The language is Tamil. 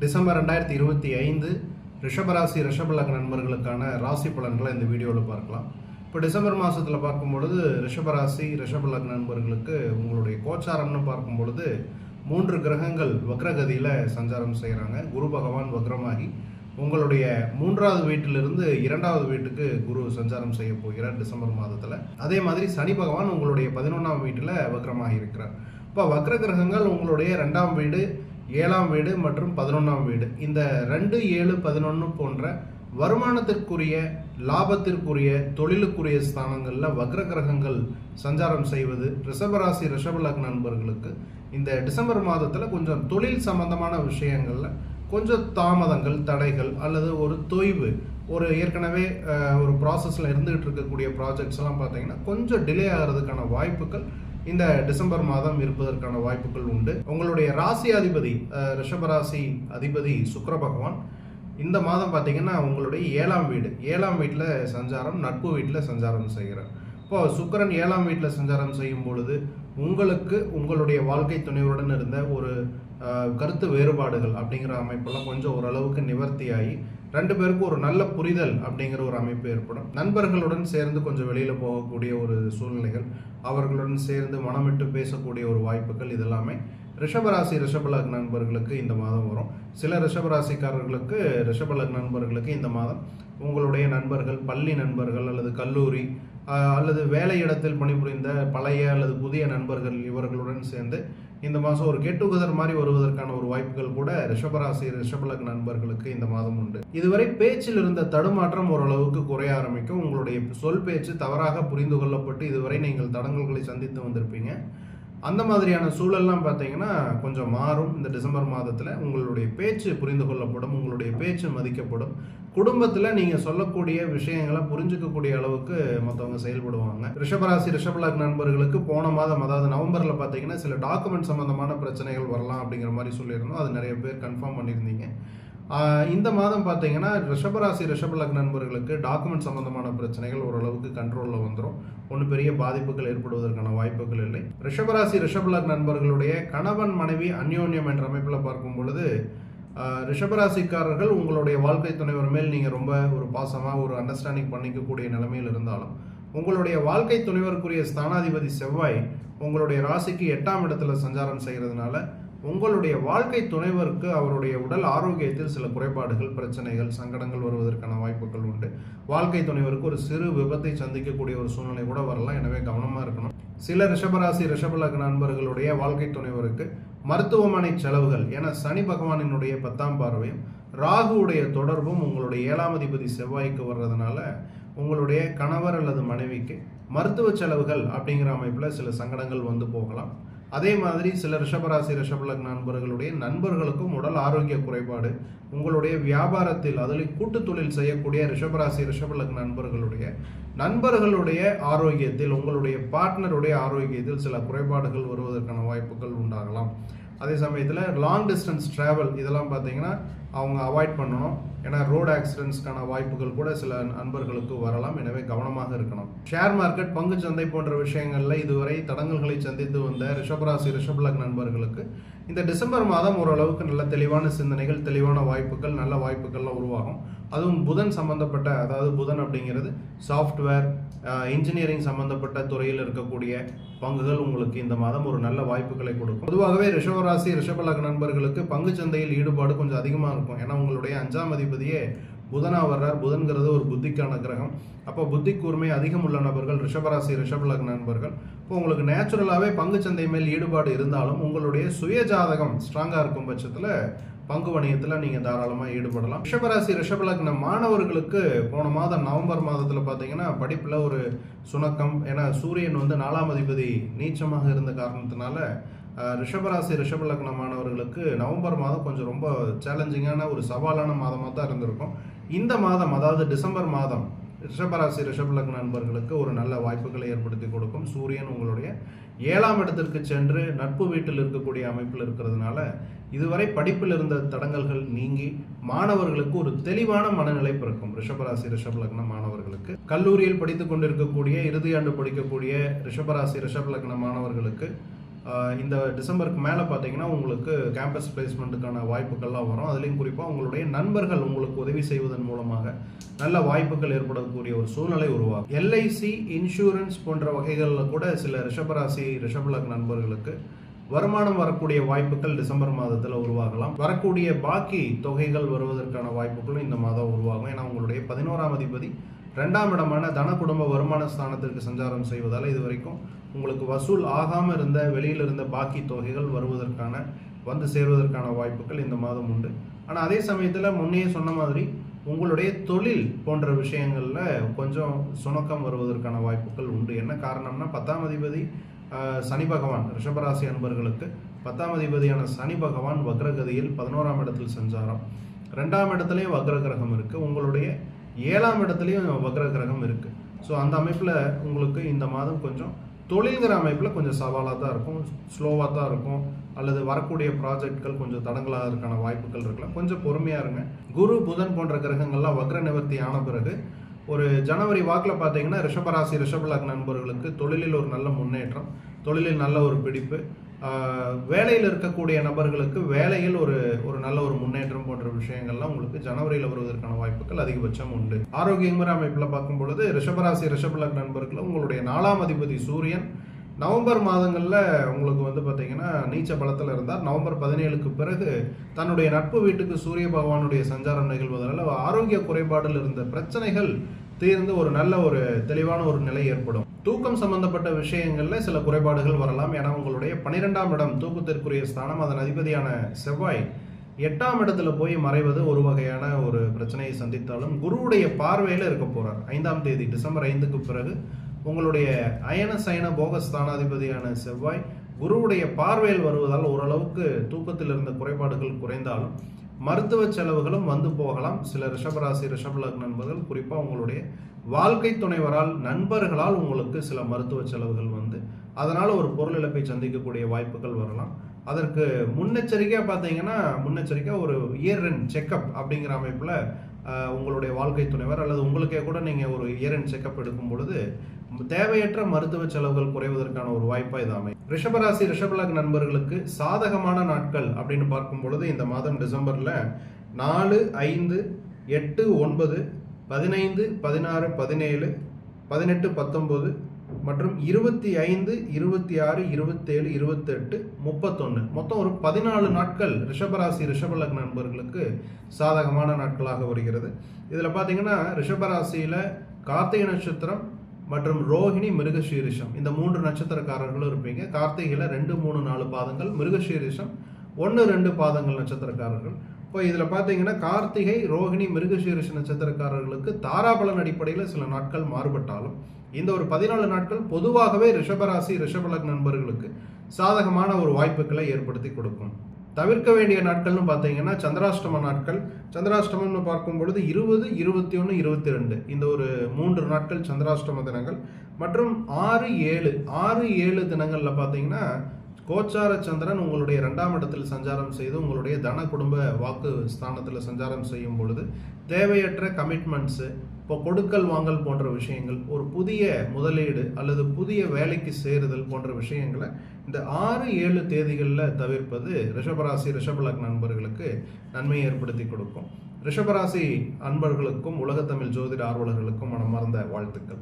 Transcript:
டிசம்பர் ரெண்டாயிரத்தி இருபத்தி ஐந்து ரிஷபராசி ரிஷபலக நண்பர்களுக்கான ராசி பலன்களை இந்த வீடியோவில் பார்க்கலாம். இப்போ டிசம்பர் மாதத்தில் பார்க்கும்பொழுது ரிஷபராசி ரிஷபலக நண்பர்களுக்கு உங்களுடைய கோச்சாரம்னு பார்க்கும் பொழுது மூன்று கிரகங்கள் வக்ரகதியில் சஞ்சாரம் செய்கிறாங்க. குரு பகவான் வக்ரமாகி உங்களுடைய மூன்றாவது வீட்டிலிருந்து இரண்டாவது வீட்டுக்கு குரு சஞ்சாரம் செய்ய போகிறார் டிசம்பர் மாதத்தில். அதே மாதிரி சனி பகவான் உங்களுடைய பதினொன்றாம் வீட்டில் வக்ரமாகி இருக்கிறார். இப்போ வக்ர கிரகங்கள் உங்களுடைய ரெண்டாம் வீடு ஏழாம் வீடு மற்றும் பதினொன்றாம் வீடு. இந்த ரெண்டு ஏழு பதினொன்று போன்ற வருமானத்திற்குரிய லாபத்திற்குரிய தொழிலுக்குரிய ஸ்தானங்களில் வக்ர கிரகங்கள் சஞ்சாரம் செய்வது ரிஷபராசி ரிஷபலக் நண்பர்களுக்கு இந்த டிசம்பர் மாதத்தில் கொஞ்சம் தொழில் சம்பந்தமான விஷயங்களில் கொஞ்சம் தாமதங்கள் தடைகள் அல்லது ஒரு தொய்வு ஒரு ஏற்கனவே ஒரு ப்ராசஸில் இருந்துகிட்டு இருக்கக்கூடிய ப்ராஜெக்ட்ஸ்லாம் பார்த்தீங்கன்னா கொஞ்சம் டிலே ஆகிறதுக்கான வாய்ப்புகள் இந்த டிசம்பர் மாதம் இருப்பதற்கான வாய்ப்புகள் உண்டு. உங்களுடைய ராசி அதிபதி ரிஷபராசி அதிபதி சுக்கர பகவான் இந்த மாதம் பார்த்தீங்கன்னா உங்களுடைய ஏழாம் வீடு. ஏழாம் வீட்டில் சஞ்சாரம் நட்பு வீட்டில் சஞ்சாரம் செய்கிறார். இப்போ சுக்கரன் ஏழாம் வீட்டில் சஞ்சாரம் செய்யும் பொழுது உங்களுக்கு உங்களுடைய வாழ்க்கை துணையுடன் இருந்த ஒரு கருத்து வேறுபாடுகள் அப்படிங்கிற அமைப்பெல்லாம் கொஞ்சம் ஓரளவுக்கு நிவர்த்தியாகி ரெண்டு பேருக்கும் ஒரு நல்ல புரிதல் அப்படிங்கிற ஒரு அமைப்பு ஏற்படும். நண்பர்களுடன் சேர்ந்து கொஞ்சம் வெளியில் போகக்கூடிய ஒரு சூழ்நிலைகள் அவர்களுடன் சேர்ந்து மனமிட்டு பேசக்கூடிய ஒரு வாய்ப்புகள் இதெல்லாமே. ரிஷபராசி ரிஷபலக் நண்பர்களுக்கு இந்த மாதம் வரும். சில ரிஷபராசிக்காரர்களுக்கு ரிஷபலக் நண்பர்களுக்கு இந்த மாதம். உங்களுடைய நண்பர்கள் பள்ளி நண்பர்கள் அல்லது கல்லூரி அல்லது வேலை இடத்தில் பணிபுரிந்த பழைய அல்லது புதிய நண்பர்கள் இவர்களுடன் சேர்ந்து இந்த மாதம் ஒரு கெட் டுகெதர் மாதிரி வருவதற்கான ஒரு வாய்ப்புகள் கூட ரிஷபராசி ரிஷபலக் நண்பர்களுக்கு இந்த மாதம் உண்டு. இதுவரை பேச்சில் இருந்த தடுமாற்றம் ஓரளவுக்கு குறைய ஆரம்பிக்கும். உங்களுடைய சொல் பேச்சு தவறாக புரிந்து கொள்ளப்பட்டு இதுவரை நீங்கள் தடங்கல்களை சந்தித்து வந்திருப்பீங்க. அந்த மாதிரியான சூழல்லாம் பார்த்தீங்கன்னா கொஞ்சம் மாறும். இந்த டிசம்பர் மாதத்தில் உங்களுடைய பேச்சு புரிந்து கொள்ளப்படும் உங்களுடைய பேச்சு மதிக்கப்படும். குடும்பத்தில் நீங்கள் சொல்லக்கூடிய விஷயங்களை புரிஞ்சுக்கக்கூடிய அளவுக்கு மற்றவங்க செயல்படுவாங்க. ரிஷபராசி ரிஷபலக் நண்பர்களுக்கு போன மாதம் அதாவது நவம்பரில் பார்த்தீங்கன்னா சில டாக்குமெண்ட் சம்மந்தமான பிரச்சனைகள் வரலாம் அப்படிங்கிற மாதிரி சொல்லியிருந்தோம். அது நிறைய பேர் கன்ஃபார்ம் பண்ணியிருந்தீங்க. இந்த மாதம் பார்த்தீங்கன்னா ரிஷபராசி ரிஷபலக் நண்பர்களுக்கு டாக்குமெண்ட் சம்பந்தமான பிரச்சனைகள் ஓரளவுக்கு கண்ட்ரோலில் வந்துடும் ஒன்றும் பெரிய பாதிப்புகள் ஏற்படுவதற்கான வாய்ப்புகள் இல்லை. ரிஷபராசி ரிஷபலக் நண்பர்களுடைய கணவன் மனைவி அந்யோன்யம் என்ற அமைப்பில் பார்க்கும் பொழுது ரிஷபராசிக்காரர்கள் உங்களுடைய வாழ்க்கை துணைவர் மேல் நீங்கள் ரொம்ப ஒரு பாசமாக ஒரு அண்டர்ஸ்டாண்டிங் பண்ணிக்கக்கூடிய நிலைமையில் இருந்தாலும் உங்களுடைய வாழ்க்கை துணைவருக்குரிய ஸ்தானாதிபதி செவ்வாய் உங்களுடைய ராசிக்கு எட்டாம் இடத்துல சஞ்சாரம் செய்கிறதுனால உங்களுடைய வாழ்க்கை துணைவருக்கு அவருடைய உடல் ஆரோக்கியத்தில் சில குறைபாடுகள் பிரச்சனைகள் சங்கடங்கள் வருவதற்கான வாய்ப்புகள் உண்டு. வாழ்க்கை துணைவருக்கு ஒரு சிறு விபத்தை சந்திக்கக்கூடிய ஒரு சூழ்நிலை கூட வரலாம். எனவே கவனமாக இருக்கணும். சில ரிஷபராசி ரிஷபலக நண்பர்களுடைய வாழ்க்கை துணைவருக்கு மருத்துவமனை செலவுகள். என சனி பகவானினுடைய பத்தாம் பார்வையும் ராகுவுடைய தொடர்பும் உங்களுடைய ஏழாம் அதிபதி செவ்வாய்க்கு வர்றதுனால உங்களுடைய கணவர் அல்லது மனைவிக்கு மருத்துவ செலவுகள் அப்படிங்கிற அமைப்பில் சில சங்கடங்கள் வந்து போகலாம். அதே மாதிரி சில ரிஷபராசி ரிஷபலக் நண்பர்களுடைய நண்பர்களுக்கும் உடல் ஆரோக்கிய குறைபாடு உங்களுடைய வியாபாரத்தில் அதில் கூட்டு தொழில் செய்யக்கூடிய ரிஷபராசி ரிஷபலக் நண்பர்களுடைய நண்பர்களுடைய ஆரோக்கியத்தில் உங்களுடைய பார்ட்னருடைய ஆரோக்கியத்தில் சில குறைபாடுகள் வருவதற்கான வாய்ப்புகள் உண்டாகலாம். அதே சமயத்தில் லாங் டிஸ்டன்ஸ் ட்ராவல் இதெல்லாம் பார்த்தீங்கன்னா அவங்க அவாய்ட் பண்ணணும். ஏன்னா ரோடு ஆக்சிடென்ட்ஸ்க்கான வாய்ப்புகள் கூட சில நண்பர்களுக்கு வரலாம். எனவே கவனமாக இருக்கணும். ஷேர் மார்க்கெட் பங்குச்சந்தை போன்ற விஷயங்களில் இதுவரை தடங்கல்களை சந்தித்து வந்த ரிஷபராசி ரிஷபலக் நண்பர்களுக்கு இந்த டிசம்பர் மாதம் ஓரளவுக்கு நல்ல தெளிவான சிந்தனைகள் தெளிவான வாய்ப்புகள் நல்ல வாய்ப்புகள்லாம் உருவாகும். அதுவும் புதன் சம்பந்தப்பட்ட அதாவது புதன் அப்படிங்கிறது சாஃப்ட்வேர் இன்ஜினியரிங் சம்பந்தப்பட்ட துறையில் இருக்கக்கூடிய பங்குகள் உங்களுக்கு இந்த மாதம் ஒரு நல்ல வாய்ப்புகளை கொடுக்கும். பொதுவாகவே ரிஷபராசி ரிஷபலக நண்பர்களுக்கு பங்குச்சந்தையில் ஈடுபாடு கொஞ்சம் அதிகமாக இருக்கும். ஏன்னா உங்களுடைய அஞ்சாம் அதிபதியே புதனாக வர்றார். புதன்கிறது ஒரு புத்திக்கான கிரகம். அப்போ புத்தி கூர்மை அதிகம் உள்ள நபர்கள் ரிஷபராசி ரிஷபலக நண்பர்கள் இப்போ உங்களுக்கு நேச்சுரலாகவே பங்குச்சந்தை மேல் ஈடுபாடு இருந்தாலும் உங்களுடைய சுய ஜாதகம் ஸ்ட்ராங்காக இருக்கும் பட்சத்தில் பங்கு வணிகத்தில் நீங்கள் தாராளமாக ஈடுபடலாம். ரிஷபராசி ரிஷபலக்ன மாணவர்களுக்கு போன மாதம் நவம்பர் மாதத்தில் பார்த்தீங்கன்னா படிப்பில் ஒரு சுணக்கம். ஏன்னா சூரியன் வந்து நாலாம் அதிபதி நீச்சமாக இருந்த காரணத்தினால ரிஷபராசி ரிஷபலக்ன மாணவர்களுக்கு நவம்பர் மாதம் கொஞ்சம் ரொம்ப சேலஞ்சிங்கான ஒரு சவாலான மாதமாக தான் இருந்திருக்கும். இந்த மாதம் அதாவது டிசம்பர் மாதம் ரிஷபராசி ரிஷபலக்ன நண்பர்களுக்கு ஒரு நல்ல வாய்ப்புகளை ஏற்படுத்தி கொடுக்கும். சூரியன் உங்களுடைய ஏழாம் இடத்திற்கு சென்று நட்பு வீட்டில் இருக்கக்கூடிய அமைப்பில் இருக்கிறதுனால இதுவரை படிப்பில் இருந்த தடங்கல்கள் நீங்கி மாணவர்களுக்கு ஒரு தெளிவான மனநிலை பிறக்கும். ரிஷபராசி ரிஷபலக்ன மாணவர்களுக்கு. கல்லூரியில் படித்துக் கொண்டிருக்கக்கூடிய இறுதியாண்டு படிக்கக்கூடிய ரிஷபராசி ரிஷபலக்ன மாணவர்களுக்கு இந்த டிசம்பருக்கு மேலே பார்த்தீங்கன்னா உங்களுக்கு கேம்பஸ் பிளேஸ்மெண்ட்டுக்கான வாய்ப்புகள்லாம் வரும். அதுலேயும் குறிப்பாக உங்களுடைய நண்பர்கள் உங்களுக்கு உதவி செய்வதன் மூலமாக நல்ல வாய்ப்புகள் ஏற்படக்கூடிய ஒரு சூழ்நிலை உருவாகும். எல்ஐசி இன்சூரன்ஸ் போன்ற வகைகளில் கூட சில ரிஷபராசி ரிஷபலக் நண்பர்களுக்கு வருமானம் வரக்கூடிய வாய்ப்புகள் டிசம்பர் மாதத்தில் உருவாகலாம். வரக்கூடிய பாக்கி தொகைகள் வருவதற்கான வாய்ப்புகளும் இந்த மாதம் உருவாகும். ஏன்னா உங்களுடைய பதினோராம் அதிபதி ரெண்டாம் இடமான தன குடும்ப வருமான ஸ்தானத்திற்கு சஞ்சாரம் செய்வதால் இது வரைக்கும் உங்களுக்கு வசூல் ஆகாமல் இருந்த வெளியில் இருந்த பாக்கி தொகைகள் வருவதற்கான வந்து சேர்வதற்கான வாய்ப்புகள் இந்த மாதம் உண்டு. ஆனால் அதே சமயத்தில் முன்னே சொன்ன மாதிரி உங்களுடைய தொழில் போன்ற விஷயங்களில் கொஞ்சம் சுணக்கம் வருவதற்கான வாய்ப்புகள் உண்டு. என்ன காரணம்னா பத்தாம் அதிபதி சனி பகவான் ரிஷபராசி அன்பர்களுக்கு பத்தாம் அதிபதியான சனி பகவான் வக்ரகதியில் பதினோராம் இடத்தில் சஞ்சாரம். ரெண்டாம் இடத்துலையும் வக்ர கிரகம் இருக்குது உங்களுடைய ஏழாம் இடத்துலையும் வக்ர கிரகம் இருக்குது ஸோ அந்த அமைப்பில் உங்களுக்கு இந்த மாதம் கொஞ்சம் தொழில்கிற அமைப்பில் கொஞ்சம் சவாலாக தான் இருக்கும். ஸ்லோவாக தான் இருக்கும். அல்லது வரக்கூடிய ப்ராஜெக்ட்கள் கொஞ்சம் தடங்களாகிறதுக்கான வாய்ப்புகள் இருக்கலாம். கொஞ்சம் பொறுமையாக இருங்க. குரு புதன் போன்ற கிரகங்கள்லாம் வக்ர நிவர்த்தி ஆன பிறகு ஒரு ஜனவரி வாக்கில் பார்த்தீங்கன்னா ரிஷபராசி ரிஷபலக் நண்பர்களுக்கு தொழிலில் ஒரு நல்ல முன்னேற்றம் தொழிலில் நல்ல ஒரு பிடிப்பு வேலையில் இருக்கக்கூடிய நபர்களுக்கு வேலையில் ஒரு ஒரு நல்ல ஒரு முன்னேற்றம் போன்ற விஷயங்கள்லாம் உங்களுக்கு ஜனவரியில் வருவதற்கான வாய்ப்புகள் அதிகபட்சம் உண்டு. ஆரோக்கிய முறை அமைப்பில் பார்க்கும் பொழுது ரிஷபராசி ரிஷபலக் நண்பர்கள் உங்களுடைய நாலாம் அதிபதி சூரியன் நவம்பர் மாதங்களில் உங்களுக்கு வந்து பார்த்தீங்கன்னா நீச்ச பலத்தில் இருந்தார். நவம்பர் பதினேழுக்கு பிறகு தன்னுடைய நட்பு வீட்டுக்கு சூரிய பகவானுடைய சஞ்சாரம் நிகழ்வதனால ஆரோக்கிய குறைபாடில் இருந்த பிரச்சனைகள் தீர்ந்து ஒரு நல்ல ஒரு தெளிவான ஒரு நிலை ஏற்படும். தூக்கம் சம்பந்தப்பட்ட விஷயங்களில் சில குறைபாடுகள் வரலாம். ஏன்னா உங்களுடைய பன்னிரெண்டாம் இடம் தூக்கத்திற்குரிய ஸ்தானம். அதன் அதிபதியான செவ்வாய் எட்டாம் இடத்துல போய் மறைவது ஒரு வகையான ஒரு பிரச்சனையை சந்தித்தாலும் குருவுடைய பார்வையில் இருக்க போகிறார் ஐந்தாம் தேதி டிசம்பர் ஐந்துக்கு பிறகு உங்களுடைய அயன சயன போக ஸ்தானாதிபதியான செவ்வாய் குருவுடைய பார்வையில் வருவதால் ஓரளவுக்கு தூக்கத்தில் இருந்த குறைபாடுகள் குறைந்தாலும் மருத்துவ செலவுகளும் வந்து போகலாம். சில ரிஷபராசி ரிஷபலக் நண்பர்கள் குறிப்பாக உங்களுடைய வாழ்க்கை துணைவரால் நண்பர்களால் உங்களுக்கு சில மருத்துவ செலவுகள் வந்து அதனால் ஒரு பொருள் இழப்பை சந்திக்கக்கூடிய வாய்ப்புகள் வரலாம். அதற்கு முன்னெச்சரிக்கையாக பார்த்தீங்கன்னா முன்னெச்சரிக்கையாக ஒரு இயர் ரன் செக்கப் அப்படிங்கிற அமைப்பில் உங்களுடைய வாழ்க்கை துணைவர் அல்லது உங்களுக்கே கூட நீங்கள் ஒரு இயர் ரன் செக்கப் எடுக்கும் பொழுது தேவையற்ற மருத்துவ செலவுகள் குறைவதற்கான ஒரு வாய்ப்பாக இது அமையும். ரிஷபராசி ரிஷபலக் நண்பர்களுக்கு சாதகமான நாட்கள் அப்படின்னு பார்க்கும் பொழுது இந்த மாதம் டிசம்பரில் நாலு ஐந்து எட்டு ஒன்பது பதினைந்து பதினாறு பதினேழு பதினெட்டு பத்தொம்போது மற்றும் இருபத்தி ஐந்து இருபத்தி ஆறு இருபத்தேழு இருபத்தெட்டு முப்பத்தொன்று மொத்தம் ஒரு பதினாலு நாட்கள் ரிஷபராசி ரிஷபலக் நண்பர்களுக்கு சாதகமான நாட்களாக வருகிறது. இதில் பார்த்தீங்கன்னா ரிஷபராசியில் கார்த்திகை நட்சத்திரம் மற்றும் ரோஹிணி மிருகசீரிஷம். இந்த மூன்று நட்சத்திரக்காரர்களும் இருப்பீங்க. கார்த்திகையில் ரெண்டு மூணு நாலு பாதங்கள் மிருகசீரிஷம் ஒன்று ரெண்டு பாதங்கள் நட்சத்திரக்காரர்கள். இப்போ இதில் பார்த்தீங்கன்னா கார்த்திகை ரோஹிணி மிருகசீரிஷ நட்சத்திரக்காரர்களுக்கு தாராபலன் அடிப்படையில் சில நாட்கள் மாறுபட்டாலும் இந்த ஒரு பதினாலு நாட்கள் பொதுவாகவே ரிஷபராசி ரிஷபலக் நண்பர்களுக்கு சாதகமான ஒரு வாய்ப்புகளை ஏற்படுத்தி கொடுக்கும். தவிர்க்க வேண்டிய நாட்கள்னு பார்த்தீங்கன்னா சந்திராஷ்டம நாட்கள். சந்திராஷ்டமம்னு பார்க்கும் பொழுது இருபது இருபத்தி ஒன்று இருபத்தி ரெண்டு இந்த ஒரு மூன்று நாட்கள் சந்திராஷ்டம தினங்கள். மற்றும் ஆறு ஏழு. ஆறு ஏழு தினங்களில் பார்த்தீங்கன்னா கோச்சார சந்திரன் உங்களுடைய ரெண்டாம் இடத்தில் சஞ்சாரம் செய்து உங்களுடைய தன குடும்ப வாக்கு ஸ்தானத்தில் சஞ்சாரம் செய்யும் பொழுது தேவையற்ற கமிட்மெண்ட்ஸு இப்போ கொடுக்கல் வாங்கல் போன்ற விஷயங்கள் ஒரு புதிய முதலீடு அல்லது புதிய வேலைக்கு சேருதல் போன்ற விஷயங்களை இந்த ஆறு ஏழு தேதிகளில் தவிர்ப்பது ரிஷபராசி ரிஷபலக் நண்பர்களுக்கு நன்மையை ஏற்படுத்தி கொடுக்கும். ரிஷபராசி அன்பர்களுக்கும் உலகத்தமிழ் ஜோதிட ஆர்வலர்களுக்கும் மனமார்ந்த வாழ்த்துக்கள்.